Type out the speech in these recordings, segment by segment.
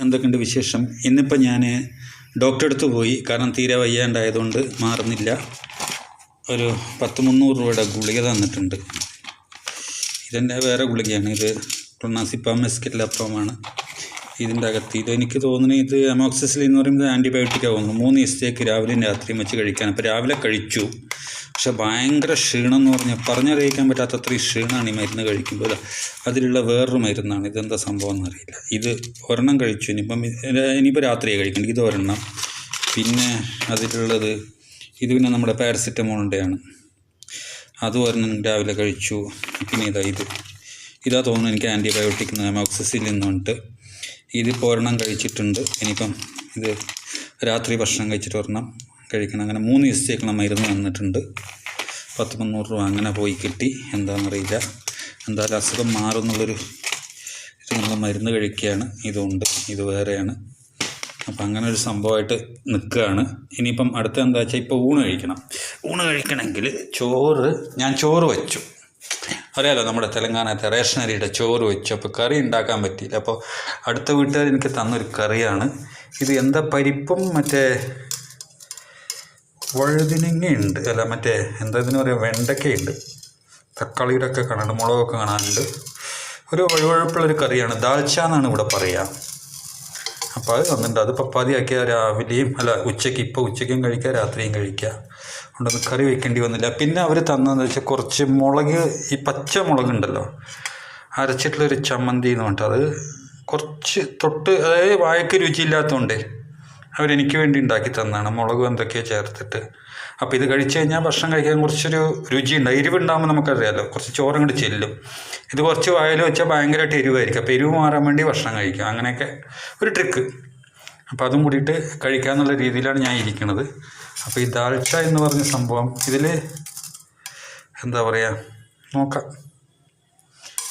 എന്തൊക്കെയുണ്ട് വിശേഷം? ഇന്നിപ്പോൾ ഞാൻ ഡോക്ടറെ അടുത്ത് പോയി. കാരണം തീരെ വയ്യാണ്ടായതുകൊണ്ട് മാറുന്നില്ല. ഒരു പത്ത് മുന്നൂറ് രൂപയുടെ ഗുളിക തന്നിട്ടുണ്ട്. ഇതെന്റെ വേറെ ഗുളികയാണ്. ഇത് ക്ലോണാസിപ്പം മെസ്കെറ്റലപ്പമാണ് ഇതിന്റെ അകത്ത് ഇത് എനിക്ക് തോന്നുന്നത് ഇത് അമോക്സിസിൽ എന്ന് പറയുന്നത് ആന്റിബയോട്ടിക് ആവുന്നു. മൂന്ന് ദിവസത്തേക്ക് രാവിലെയും രാത്രിയും വെച്ച് കഴിക്കാൻ. അപ്പോൾ രാവിലെ കഴിച്ചു. പക്ഷെ ഭയങ്കര ക്ഷീണം എന്ന് പറഞ്ഞാൽ പറഞ്ഞറിയിക്കാൻ പറ്റാത്ത അത്രയും ക്ഷീണമാണ് ഈ മരുന്ന് കഴിക്കുമ്പോൾ. അതിലുള്ള വേറൊരു മരുന്നാണ്. ഇതെന്താ സംഭവം എന്നറിയില്ല ഇത് ഒരെണ്ണം കഴിച്ചു. ഇനിയിപ്പം ഇനിയിപ്പോൾ രാത്രിയെ കഴിക്കേണ്ടത്. ഇത് ഒരെണ്ണം. പിന്നെ അതിലുള്ളത് ഇത് പിന്നെ നമ്മുടെ പാരസിറ്റമോളിന്റെയാണ് അത് ഒരെണ്ണം രാവിലെ കഴിച്ചു. പിന്നെ ഇതാ ഇത്. ഇതാ തോന്നുന്നു എനിക്ക് ആന്റിബയോട്ടിക് മോക്സിസിൽ നിന്നുണ്ട്. ഇതിപ്പോൾ ഒരെണ്ണം കഴിച്ചിട്ടുണ്ട്. ഇനിയിപ്പം ഇത് രാത്രി ഭക്ഷണം കഴിച്ചിട്ട് ഒരെണ്ണം കഴിക്കണം. അങ്ങനെ മൂന്ന് ദിവസത്തേക്കുള്ള മരുന്ന് തന്നിട്ടുണ്ട്. പത്ത് മുന്നൂറ് രൂപ അങ്ങനെ പോയി കിട്ടി. എന്താണെന്നറിയില്ല എന്തായാലും അസുഖം മാറുന്നുള്ളൊരു നമ്മൾ മരുന്ന് കഴിക്കുകയാണ്. ഇതുണ്ട്. ഇത് വേറെയാണ്. അപ്പം അങ്ങനെ ഒരു സംഭവമായിട്ട് നിൽക്കുകയാണ്. ഇനിയിപ്പം അടുത്ത എന്താ വെച്ചാൽ ഇപ്പോൾ ഊണ് കഴിക്കണം. ഊണ് കഴിക്കണമെങ്കിൽ ചോറ് ഞാൻ ചോറ് വെച്ചു. അറിയാലോ നമ്മുടെ തെലങ്കാനത്തെ റേഷനരിയുടെ ചോറ് വെച്ചു. അപ്പോൾ കറി ഉണ്ടാക്കാൻ പറ്റിയില്ല. അപ്പോൾ അടുത്ത വീട്ടുകാർ എനിക്ക് തന്നൊരു കറിയാണ്. ഇത് എന്താ പരിപ്പും മറ്റേ വഴുതിനങ്ങയുണ്ട്. അല്ല മറ്റേ എന്താ ഇതിന് പറയുക വെണ്ടയ്ക്കയുണ്ട് തക്കാളിയുടെ ഒക്കെ കാണാനുണ്ട് മുളകൊക്കെ കാണാനുണ്ട് ഒരു വഴുവഴുപ്പുള്ളൊരു കറിയാണ്. ദാൽച്ച എന്നാണ് ഇവിടെ പറയുക അപ്പോൾ അത് തന്നിട്ടുണ്ട്. അത് പപ്പാതിയാക്കിയാൽ രാവിലെയും അല്ല ഉച്ചയ്ക്ക് ഇപ്പോൾ ഉച്ചയ്ക്കും കഴിക്കുക രാത്രിയും കഴിക്കുക. അതുകൊണ്ടൊന്ന് കറി വെക്കേണ്ടി വന്നില്ല. പിന്നെ അവർ തന്നതെന്ന് വെച്ചാൽ കുറച്ച് മുളക് ഈ പച്ച മുളകുണ്ടല്ലോ അരച്ചിട്ടുള്ളൊരു ചമ്മന്തി എന്ന് പറഞ്ഞിട്ട് അത് കുറച്ച് തൊട്ട് അതായത് വായക്ക് രുചിയില്ലാത്തതുകൊണ്ടേ അവരെനിക്ക് വേണ്ടി ഉണ്ടാക്കി തന്നതാണ് മുളകും എന്തൊക്കെയോ ചേർത്തിട്ട്. അപ്പോൾ ഇത് കഴിച്ചു കഴിഞ്ഞാൽ ഭക്ഷണം കഴിക്കാൻ കുറച്ചൊരു രുചിയുണ്ട്. എരിവുണ്ടാകുമ്പോൾ നമുക്കറിയാമല്ലോ കുറച്ച് ചോറും കൂടി ചെല്ലും. ഇത് കുറച്ച് വായിൽ വെച്ചാൽ ഭയങ്കരമായിട്ട് എരിവായിരിക്കും. അപ്പോൾ എരിവ് മാറാൻ വേണ്ടി ഭക്ഷണം കഴിക്കും. അങ്ങനെയൊക്കെ ഒരു ട്രിക്ക്. അപ്പോൾ അതും കൂടിയിട്ട് കഴിക്കാമെന്നുള്ള രീതിയിലാണ് ഞാൻ ഇരിക്കുന്നത് അപ്പോൾ ഈ ദാൽച്ച എന്ന് പറഞ്ഞ സംഭവം ഇതിൽ എന്താ പറയുക നോക്കാം.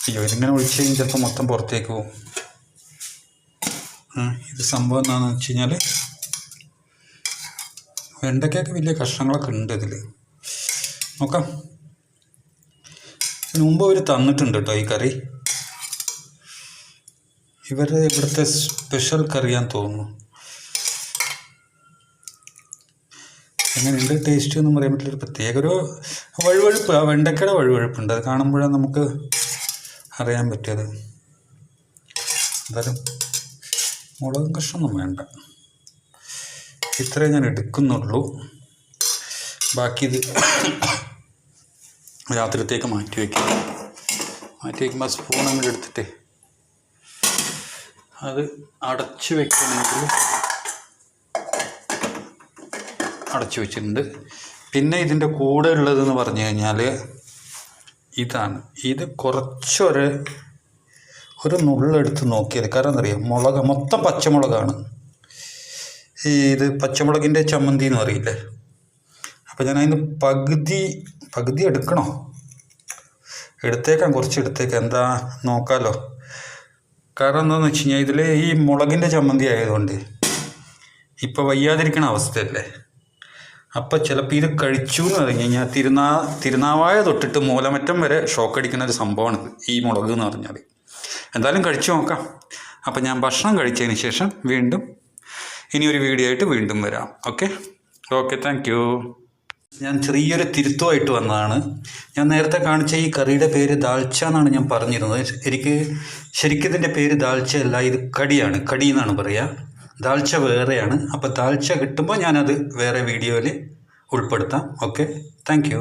അയ്യോ ഇതിങ്ങനെ ഒഴിച്ച് കഴിഞ്ഞാൽ ചിലപ്പോൾ മൊത്തം പുറത്തേക്ക് പോകും. ഇത് സംഭവം എന്താണെന്ന് വെച്ച് കഴിഞ്ഞാൽ വെണ്ടയ്ക്കൊക്കെ വലിയ കഷ്ണങ്ങളൊക്കെ ഉണ്ട് ഇതിൽ നോക്കാം. മുമ്പ് അവർ തന്നിട്ടുണ്ട് കേട്ടോ ഈ കറി. ഇവരുടെ ഇവിടുത്തെ സ്പെഷ്യൽ കറിയാന്ന് തോന്നുന്നു. എങ്ങനെയുണ്ട് ടേസ്റ്റ് എന്ന് പറയാൻ പറ്റില്ല. ഒരു പ്രത്യേക ഒരു വഴുവഴുപ്പ് ആ വെണ്ടയ്ക്കയുടെ വഴുവഴുപ്പുണ്ട്. അത് കാണുമ്പോഴാണ് നമുക്ക് അറിയാൻ പറ്റിയത്. എന്തായാലും മുളകും കഷ്ണമൊന്നും വേണ്ട. ഇത്രേ ഞാൻ എടുക്കുന്നുള്ളൂ. ബാക്കി ഇത് രാത്രിത്തേക്ക് മാറ്റി വയ്ക്കും. മാറ്റി വയ്ക്കുമ്പോൾ സ്പൂൺ അങ്ങോട്ട് എടുത്തിട്ട്. അത് അടച്ച് വെക്കണമെങ്കിൽ അടച്ചു വെച്ചിട്ടുണ്ട്. പിന്നെ ഇതിന്റെ കൂടെ ഉള്ളതെന്ന് പറഞ്ഞു കഴിഞ്ഞാൽ ഇതാണ്. ഇത് കുറച്ചൊരു ഒരു നുള്ളെടുത്ത് നോക്കിയത്. കാരണം അറിയാം? മുളക് മൊത്തം പച്ചമുളകാണ്. ഈ ഇത് പച്ചമുളകിന്റെ ചമ്മന്തി എന്ന് പറയില്ലേ? അപ്പോൾ ഞാൻ അതിന് പകുതി പകുതി എടുക്കണോ? എടുത്തേക്കാം കുറച്ച് എടുത്തേക്കാം. എന്താ നോക്കാമല്ലോ കാരണം എന്താണെന്ന് വെച്ച് കഴിഞ്ഞാൽ ഇതിൽ ഈ മുളകിന്റെ ചമ്മന്തി ആയതുകൊണ്ട് ഇപ്പോൾ വയ്യാതിരിക്കണ അവസ്ഥയല്ലേ? അപ്പോൾ ചിലപ്പോൾ ഇത് കഴിച്ചു എന്ന് പറഞ്ഞു കഴിഞ്ഞാൽ തിരുനാ തിരുനാവായ തൊട്ടിട്ട് മൂലമറ്റം വരെ ഷോക്ക് അടിക്കുന്ന ഒരു സംഭവമാണ് ഈ മുളക് എന്ന് പറഞ്ഞാൽ എന്തായാലും കഴിച്ചു നോക്കാം. അപ്പോൾ ഞാൻ ഭക്ഷണം കഴിച്ചതിന് ശേഷം വീണ്ടും ഇനി ഒരു വീഡിയോ ആയിട്ട് വീണ്ടും വരാം. ഓക്കെ ഓക്കെ താങ്ക് ഞാൻ ചെറിയൊരു തിരുത്തുമായിട്ട് വന്നതാണ്. ഞാൻ നേരത്തെ കാണിച്ച ഈ കറിയുടെ പേര് ദാൽച്ച എന്നാണ് ഞാൻ പറഞ്ഞിരുന്നത്. എനിക്ക് ശരിക്കും ഇതിന്റെ പേര് ദാൽച്ച അല്ല ഇത് കടിയാണ്. കടി എന്നാണ് പറയുക ദാൽച്ച വേറെയാണ്. അപ്പോൾ ദാൽച്ച കിട്ടുമ്പോൾ ഞാനത് വേറെ വീഡിയോയിൽ ഉൾപ്പെടുത്താം. Okay thank